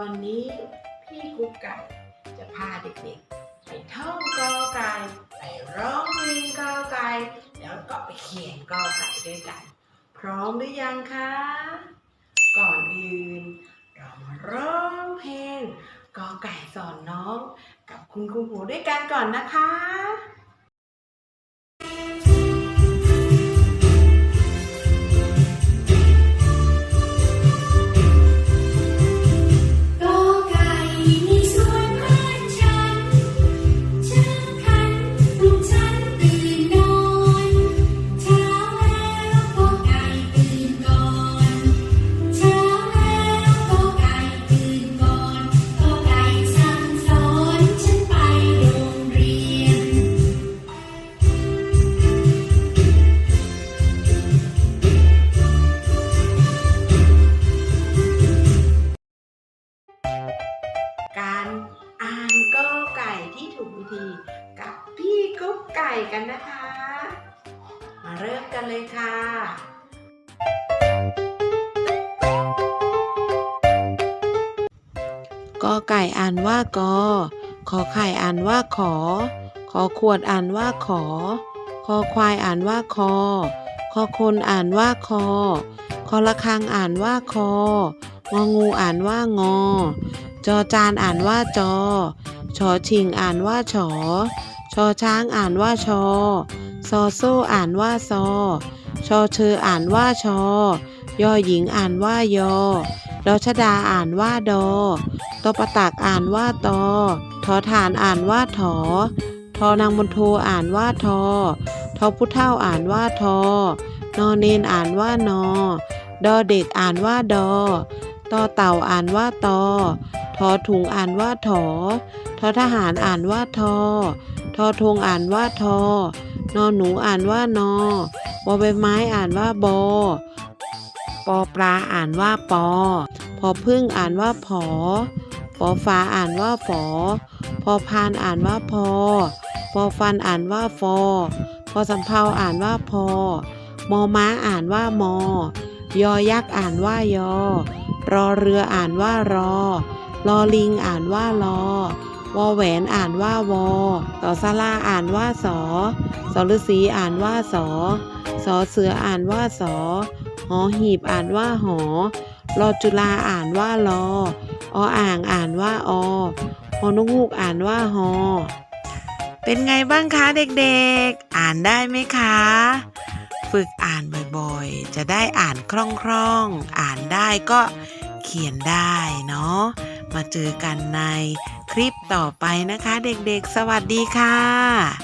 วันนี้พี่กุ๊กไก่จะพาเด็กๆ ไปท่องกอไก่ไปร้องเพลงกอไก่แล้วก็ไปเขียนกอไก่ด้วยกัน พร้อมหรือยังคะ ก่อนอื่น เรามาร้องเพลงกอไก่สอนน้อง กับคุณครูหูด้วยกันก่อนนะคะ ทีกับพี่กุ๊กไก่กันนะคะ มาเริ่มกันเลยค่ะกอไก่อ่านว่ากอ ขอไข่อ่านว่าขอ ขอขวดอ่านว่าขอ คอควายอ่านว่าคอ คอคนอ่านว่าคอ คอละคังอ่านว่าคอ งองูอ่านว่างอ จอจานอ่านว่าจอ ชอชิงอ่านว่าชอชอช้างอ่านว่าชอ ซอโซ่อ่านว่าซอ ชอเชออ่านว่าชอ ยอหญิงอ่านว่ายอ ดอชดาอ่านว่าดอ ตอประตักอ่านว่าตอ ทอฐานอ่านว่าถอ ทอนางบนโทอ่านว่าทอ ทอผู้เท่าอ่านว่าทอนอเนนอ่านว่านอ ดอเด็กอ่านว่าดอ ตอเต่าอ่านว่าตอทอถุงอ่านว่าถอทอทหารอ่านว่าทอทอทงอ่านว่าทอนอหนูอ่านว่านอบอใบไม้อ่านว่าบอปอปลาอ่านว่าปอ พอพึ่งอ่านว่าผอฟอฟ้าอ่านว่าฝอ พอพานอ่านว่าพอฟอฟันอ่านว่าฟอ พอสำเภาอ่านว่าพอ มอม้าอ่านว่ามอ ยอยักษ์อ่านว่ายอ รอเรืออ่านว่ารอ ลอลิงอ่านว่าลอวอแหวนอ่านว่าวอต่อสลาอ่านว่าสอสอฤษีอ่านว่าสอสอเสืออ่านว่าสอหอหีบอ่านว่าหอรอจุลาอ่านว่าลอออ่างอ่านว่าอฮอนกฮูกอ่านว่าฮอเป็นไงบ้างคะเด็กๆ อ่านได้ไหมคะ ฝึกอ่านบ่อยๆ จะได้อ่านคล่องๆ อ่านได้ก็เขียนได้เนาะ มาเจอกันในคลิปต่อไปนะคะ เด็กๆ สวัสดีค่ะ